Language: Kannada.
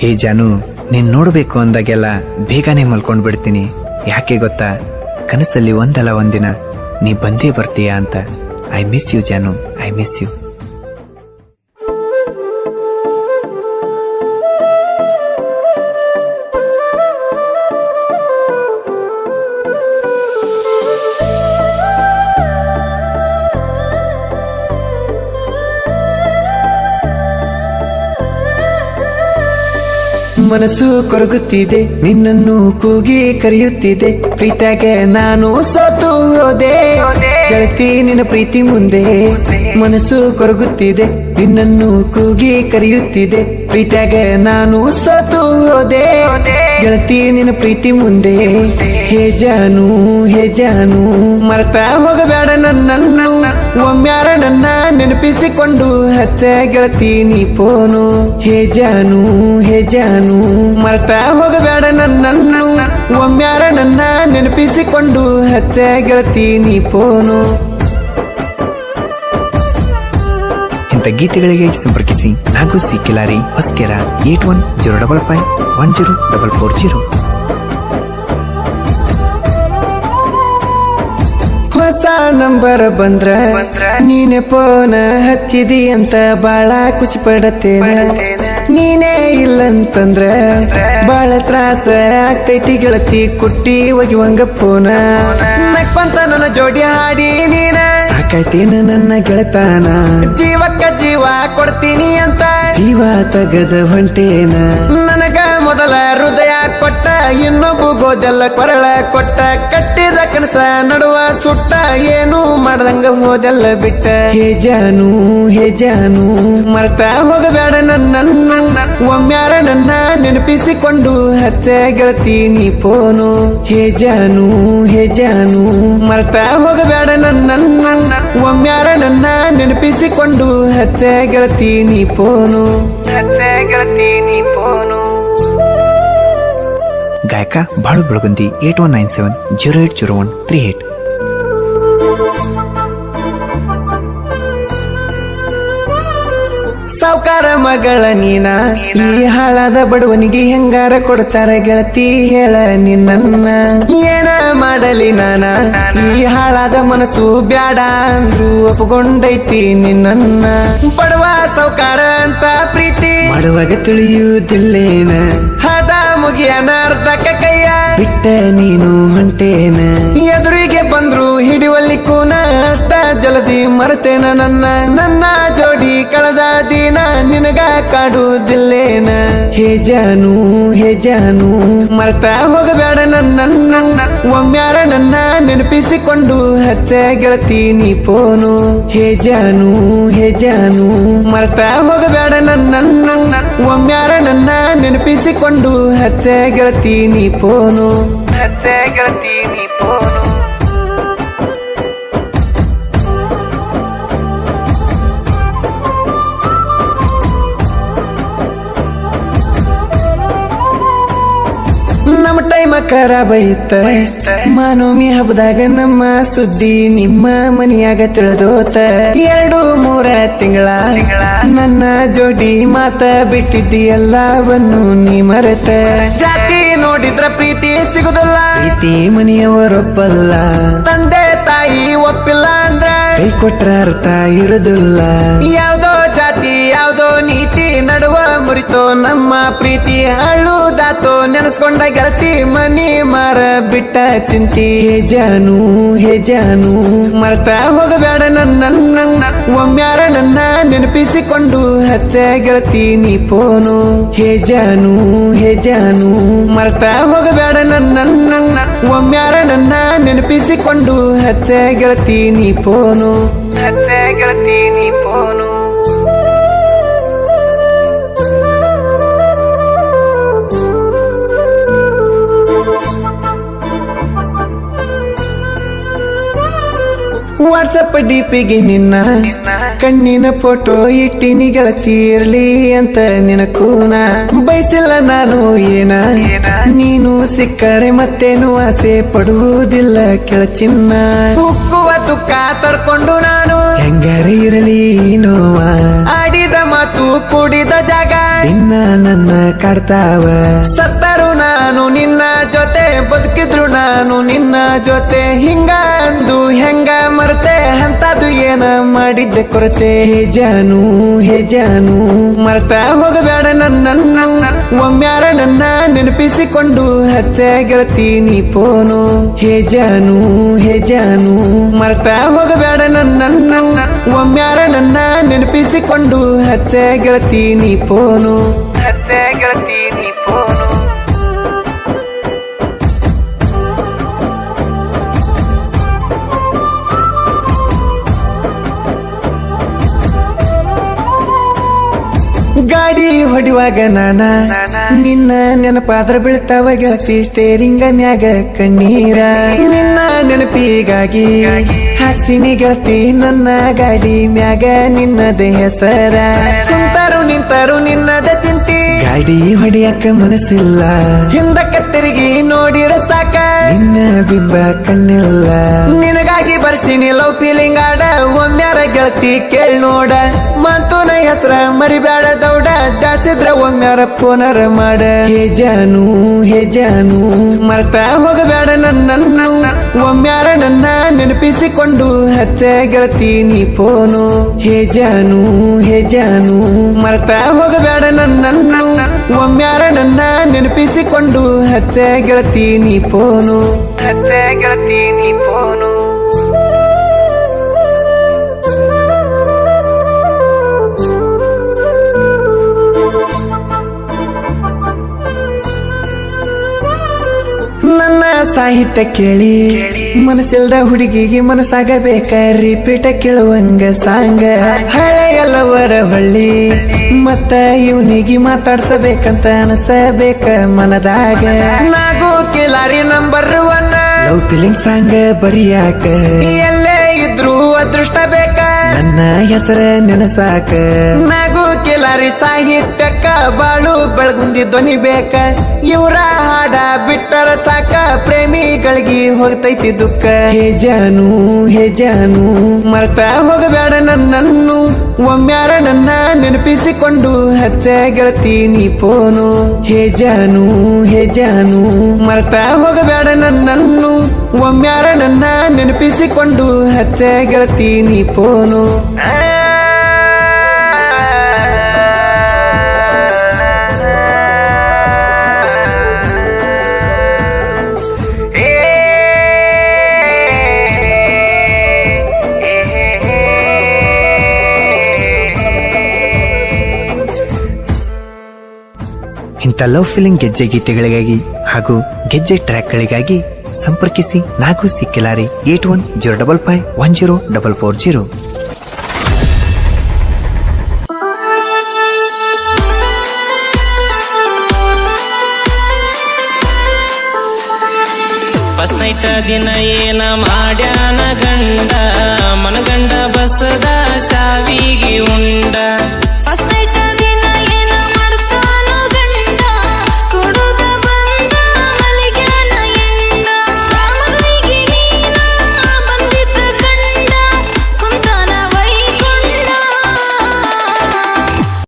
ಹೇ ಜಾನು, ನೀನ್ ನೋಡ್ಬೇಕು ಅಂದಾಗೆಲ್ಲ ಬೇಗನೆ ಮಲ್ಕೊಂಡ್ ಬಿಡ್ತೀನಿ ಯಾಕೆ ಗೊತ್ತಾ? ಕನಸಲ್ಲಿ ಒಂದಲ್ಲ ಒಂದಿನ ನೀ ಬಂದೇ ಬರ್ತೀಯಾ ಅಂತ. ಐ ಮಿಸ್ ಯು ಜಾನು. ಐ ಮಿಸ್ ಯು ಮನಸ್ಸು ಕೊರಗುತ್ತಿದೆ, ನಿನ್ನನ್ನು ಕೂಗಿ ಕರೆಯುತ್ತಿದೆ. ಪ್ರೀತಾಗೆ ನಾನು ಸೋತು ಹೋದೆ. ಗೆಳತಿ, ನಿನ್ನ ಪ್ರೀತಿ ಮುಂದೆ ಮನಸ್ಸು ಕೊರಗುತ್ತಿದೆ. ನಿನ್ನನ್ನು ಕೂಗಿ ಕರೆಯುತ್ತಿದೆ. ಪ್ರೀತಿಯಾಗೆ ನಾನು ಸತ್ತು ಹೋದೆ. ಗೆಳತಿ, ನಿನ್ನ ಪ್ರೀತಿ ಮುಂದೆ. ಹೇ ಜಾನು ಹೇ ಜಾನು, ಮರ್ತಾ ಹೋಗಬೇಡ ನನ್ನನ್ನು. ಒಮ್ಮ್ಯಾರ ನನ್ನ ನೆನಪಿಸಿಕೊಂಡು ಹಚ್ಚ ಗೆಳತಿ ನೀ ಫೋನು ಹೇ ಜಾನು ಹೇ ಜಾನು, ಮರ್ತಾ ಹೋಗಬೇಡ ನನ್ನನ್ನು. ಒಮ್ಮ್ಯಾರ ನನ್ನ ನೆನಪಿಸಿಕೊಂಡು ಹಚ್ಚ ಗೆಳತಿ ನೀ ಫೋನು ಇಂಥ ಗೀತೆಗಳಿಗೆ ಸಂಪರ್ಕಿಸಿ Nagu C Kilari Hoskera eight one zero double five one zero double four zero. ಹೊಸ ನಂಬರ್ ಬಂದ್ರ ನೀನೆ ಫೋನ್ ಹಚ್ಚಿದಿ ಅಂತ ಬಾಳ ಖುಷಿ ಪಡತ್ತೇನೆ. ನೀನೇ ಇಲ್ಲಂತಂದ್ರ ಬಾಳ ತ್ರಾಸ ಆಗ್ತೈತಿ ಗೆಳತಿ ಕುಟ್ಟಿ ಒಗಿವಂಗ ಫೋನ. ನಕ್ಕೊಂತ ನನ್ನ ಜೋಡಿ ಹಾಡಿ ನೀನ. ಸಾಕಾಯ್ತೇನ ನನ್ನ ಗೆಳತಾನ. ಜೀವಕ್ಕ ಜೀವ ಕೊಡ್ತೀನಿ ಅಂತ. ಜೀವ ತಗದ ಹೊಂಟೇನ ಮೊದಲ ಹೃದಯ ಕೊಟ್ಟ, ಇನ್ನೊಬ್ಬು ಗೋದೆಲ್ಲ ಕೊರಳ ಕೊಟ್ಟ, ಕಟ್ಟಿದ ಕನಸ ನಡುವ ಸುಟ್ಟ, ಏನು ಮಾಡ್ದಂಗ ಹೋದೆಲ್ಲ ಬಿಟ್ಟ. ಹೇ ಜಾನು ಹೇ ಜಾನು, ಮರ್ತ ಹೋಗಬೇಡ ನನ್ನ ಒಮ್ಮ್ಯಾರ ನನ್ನ ನೆನಪಿಸಿಕೊಂಡು ಹಚ್ಚ ಗೆಳತೀನಿ ಫೋನು ಹೇ ಜಾನು ಹೇ ಜಾನು, ಮರ್ತ ಹೋಗಬೇಡ ನನ್ನ ಒಮ್ಮ್ಯಾರ ನನ್ನ ನೆನಪಿಸಿಕೊಂಡು ಹಚ್ಚ ಗೆಳತೀನಿ ಫೋನು ಹಚ್ಚ ಗೆಳತೀನಿ ಫೋನು ಗಾಯಕ Balu Belagundi eight one nine seven zero eight zero one three eight. ಸಾವುಕಾರ ಮಗಳ ನೀನ ಈ ಹಾಳಾದ ಬಡವನಿಗೆ ಹೆಂಗಾರ ಕೊಡ್ತಾರ ಗೆಳತಿ ಹೇಳ ನಿನ್ನ ಏನ ಮಾಡಲಿ ನಾನ ಈ ಹಾಳಾದ ಮನಸ್ಸು ಬ್ಯಾಡ ಅಂದ್ರು ಒಪ್ಕೊಂಡೈತಿ ನಿನ್ನ ಬಡವ ಸಾವುಕಾರ ಅಂತ ಪ್ರೀತಿ. ಮಾಡುವಾಗ ತಿಳಿಯುವುದಿಲ್ಲೇನ? ಮುಗಿಯನ ಅರ್ಧಕ್ಕ ಕೈಯ. ಬಿಟ್ಟೆ ನೀನು ಹೊಂಟೇನ? ಎದುರಿಗೆ ಬಂದ್ರು ಹಿಡಿವಲ್ಲಿ ಕೂನ. ಅಷ್ಟ ಜಲದಿ ಮರೆತೇನ ನನ್ನ. ನನ್ನ ಜೋಡಿ ಕಳೆದ ದಿನ ನಿನಗ ಕಾಡುವುದಿಲ್ಲೇನ ಹೇ ಜಾನು ಹೇ ಜಾನು ಮರ್ತ ಹೋಗಬೇಡ ನನ್ನ ಒಮ್ಮ್ಯಾರ ನನ್ನ ನೆನಪಿಸಿಕೊಂಡು ಹಚ್ಚ ಗೆಳತಿ ನೀ ಫೋನು ಹೇ ಜಾನು ಹೇ ಜಾನು ಮರ್ತ ಹೋಗಬೇಡ ನನ್ನ ಒಮ್ಮ್ಯಾರ ನನ್ನ ನೆನಪಿಸಿಕೊಂಡು ಹಚ್ಚ ಗೆಳತಿ ನೀ ಫೋನು ಹಚ್ಚ ಗೆಳತಿ ನಮ್ಮ ಟೈಮ ಖರಾಬ್ ಐತ ಮಾನವಮಿ ಹಬ್ಬದಾಗ ನಮ್ಮ ಸುದ್ದಿ ನಿಮ್ಮ ಮನಿಯಾಗ ತಿಳಿದೋತ ಎರಡು ಮೂರ ತಿಂಗಳ ನನ್ನ ಜೋಡಿ ಮಾತ ಬಿಟ್ಟಿದ್ದಿ ಎಲ್ಲವನ್ನು ನೀ ಮರೆತ. ಜಾತಿ ನೋಡಿದ್ರ ಪ್ರೀತಿ ಸಿಗುದಿಲ್ಲ. ಪ್ರೀತಿ ಮನೆಯವರೊಪ್ಪಲ್ಲ. ತಂದೆ ತಾಯಿ ಒಪ್ಪಿಲ್ಲ ಅಂದ್ರ ಕೈ ಕೊಟ್ರ ಅರ್ಥ ಇರುದಿಲ್ಲ. ಯಾವ್ದೋ ಜಾತಿ ಯಾವ್ದೋ ನೀತಿ. ನಡುವ ಮುರಿತೋ ನಮ್ಮ ಪ್ರೀತಿ ಅಳುದಾತೋ ನೆನೆಸ್ಕೊಂಡ ಗೆಳತಿ ಮನಿ ಮಾರ ಬಿಟ್ಟ ಚಿಂತಿ. ಹೆಜಾನು ಹೆಜಾನು ಮರ್ತ ಹೋಗಬೇಡ ನನ್ನ ಒಮ್ಮ್ಯಾರ ನನ್ನ ನೆನಪಿಸಿಕೊಂಡು ಹಚ್ಚ ಗೆಳತಿ ನೀ ಫೋನು. ಹೆಜಾನು ಹೆಜಾನು ಮರ್ತ ಹೋಗಬೇಡ ನನ್ನ ಒಮ್ಮ್ಯಾರ ನನ್ನ ನೆನಪಿಸಿಕೊಂಡು ಹಚ್ಚ ಗೆಳತಿ ನೀ ಫೋನು. ಹಚ್ಚ ಗೆಳತಿ ನೀ ಫೋನು. ವಾಟ್ಸಪ್ ಡಿಪಿಗೆ ನಿನ್ನ ಕಣ್ಣಿನ ಫೋಟೋ ಇಟ್ಟಿನಿ ಗೆಳತಿ ಇರ್ಲಿ ಅಂತ ನಿನ ಕೂನ ಬಯಸಿಲ್ಲ ನಾನು ಏನ? ನೀನು ಸಿಕ್ಕರೆ ಮತ್ತೇನು ಆಸೆ ಪಡುವುದಿಲ್ಲ ಕೆಳಚಿನ್ನ. ಉಕ್ಕುವ ತುಕ್ಕ ತಡ್ಕೊಂಡು ನಾನು ಹೆಂಗಾರ ಇರಲಿ ನೋವ? ಆಡಿದ ಮಾತು ಕೂಡಿದ ಜಾಗ. ಇನ್ನ ನನ್ನ ಕಡ್ತಾವ. ಸತ್ತರು ನಾನು ನಿನ್ನ ಜೊತೆ ಬದುಕಿದ್ರು ನಾನು ನಿನ್ನ ಜೊತೆ. ಹಿಂಗ ಅಂದು ಹೆಂಗ ಮರ್ತೆ? ಅಂತದು ಏನ ಮಾಡಿದ್ದೆ ಕೊರತೆ? ಹೆಜಾನು ಹೆಜಾನು ಮರ್ತಾ ಹೋಗಬೇಡ ನನ್ನ ಒಮ್ಮ್ಯಾರ ನನ್ನ ನೆನಪಿಸಿಕೊಂಡು ಹಚ್ಚ ಗೆಳತೀನಿ ಫೋನು ಹೇಜಾನು ಹೇಜಾನು ಮರ್ತಾ ಹೋಗಬೇಡ ನನ್ನ ಒಮ್ಮ್ಯಾರ ನನ್ನ ನೆನಪಿಸಿಕೊಂಡು ಹಚ್ಚ ಗೆಳತೀನಿ ಫೋನು ಹಚ್ಚ ಗೆಳತಿ ಗಾಡಿ ಹೊಡಿವಾಗ ನಾನ. ನಿನ್ನ ನೆನಪಾದ್ರ ಬೀಳ್ತಾವ ಗೆಳತಿ ಸ್ಟೇರಿಂಗ ನ್ಯಾಗ ಕಣ್ಣೀರ. ನಿನ್ನ ನೆನಪಿಗಾಗಿ ಹಾಕ್ತೀನಿ ಗೆಳತಿ, ನನ್ನ ಗಾಡಿ ಮ್ಯಾಗ ನಿನ್ನದ ಹೆಸರ. ನಿಂತಾರು ನಿನ್ನದ ಚಿಂತಿ. ಗಾಡಿ ಹೊಡೆಯಕ್ಕ ಮನಸ್ಸಿಲ್ಲ. ಹಿಂದಕ್ಕ ತಿರುಗಿ ನೋಡಿರ ಸಾಕ. ನಿನ್ನ ಬಿಂಬ ಕಣ್ಣಿಲ್ಲ. ನಿನಗಾಗಿ ಬರ್ಸಿನಿ ಲವ್ ಫೀಲಿಂಗ್ ಆಡ. ಒಮ್ಮ್ಯಾರ ಗೆಳತಿ ಕೇಳ್ ನೋಡ. ಮಂತೂನ ಹೆಸರ ಮರಿಬೇಡ ದೌಡ. ದಾಸಿದ್ರ ಒಮ್ಮ್ಯಾರ ಪುನರ್ ಮಾಡ. ಹೇ ಜಾನು ಹೇ ಜಾನು. ಮರ್ತ ಹೋಗಬೇಡ ನನ್ನ ಒಮ್ಮ್ಯಾರ ನನ್ನ ನೆನಪಿಸಿಕೊಂಡು ಹಚ್ಚ ಗೆಳತಿ ನೀ ಫೋನು. ಹೇ ಜಾನು ಹೇ ಜಾನು. ಮರ್ತ ಹೋಗಬೇಡ ನನ್ನ ಒಮ್ಮ್ಯಾರ ನನ್ನ ನೆನಪಿಸಿಕೊಂಡು ಹಚ್ಚೆ ಗೆಳತಿ ನೀ ಫೋನು ಹಚ್ಚೆ ಗೆಳತಿ ನೀ ಫೋನು ನನ್ನ ಸಾಹಿತ್ಯ ಕೇಳಿ. ಮನಸ್ಸಿಲ್ದ ಹುಡುಗಿಗೆ ಮನಸ್ಸಾಗಬೇಕ ರಿಪೀಟ ಕೇಳುವಂಗ ಸಾಂಗ. ಹಳೆಯಲ್ಲವರ ಹೊಳ್ಳಿ. ಮತ್ತ ಇವನಿಗೆ ಮಾತಾಡ್ಸಬೇಕಂತ ಅನಸಬೇಕ ಮನದಾಗ. Nago Kilari number one. Love feeling ಸಾಂಗ ಬರಿಯಾಕ. ಎಲ್ಲೇ ಇದ್ರು ಅದೃಷ್ಟ ಬೇಕ. ನನ್ನ ಹೆಸರ ನೆನಸಾಕ. ಕಿಲಾರಿ ಸಾಹಿತ್ಯಕ್ಕ ಬಾಳು ಬೆಳಗುಂದಿ ಧ್ವನಿ ಬೇಕ. ಇವರ ಹಾಡ ಬಿಟ್ಟರ ಸಾಕ, ಪ್ರೇಮಿಗಳಿಗೆ ಹೋಗ್ತೈತಿ ದುಃಖ. ಹೇ ಜಾನು ಹೇ ಜಾನು, ಮರ್ತ ಹೋಗಬೇಡ ನನ್ನನ್ನು. ಒಮ್ಮ್ಯಾರ ನನ್ನ ನೆನಪಿಸಿಕೊಂಡು ಹಚ್ಚ ಗೆಳತೀನಿ ಫೋನು ಹೇ ಜಾನು ಹೇ ಜಾನು, ಮರ್ತ ಹೋಗಬೇಡ ನನ್ನನ್ನು. ಒಮ್ಮ್ಯಾರ ನನ್ನ ನೆನಪಿಸಿಕೊಂಡು ಹಚ್ಚ ಗೆಳತೀನಿ ಫೋನು ಇಂಥ ಲವ್ ಫೀಲಿಂಗ್ ಗೆಜ್ಜೆ ಗೀತೆಗಳಿಗಾಗಿ ಹಾಗೂ ಗೆಜ್ಜೆ ಟ್ರ್ಯಾಕ್ಗಳಿಗಾಗಿ ಸಂಪರ್ಕಿಸಿ Nagu Sikkilari eight one zero double five one zero double four zero nine ದಿನ ಏನ ಮಾಡ್ಯಾನ ಗಂಡ? ಮನಗಂಡ ಬಸದ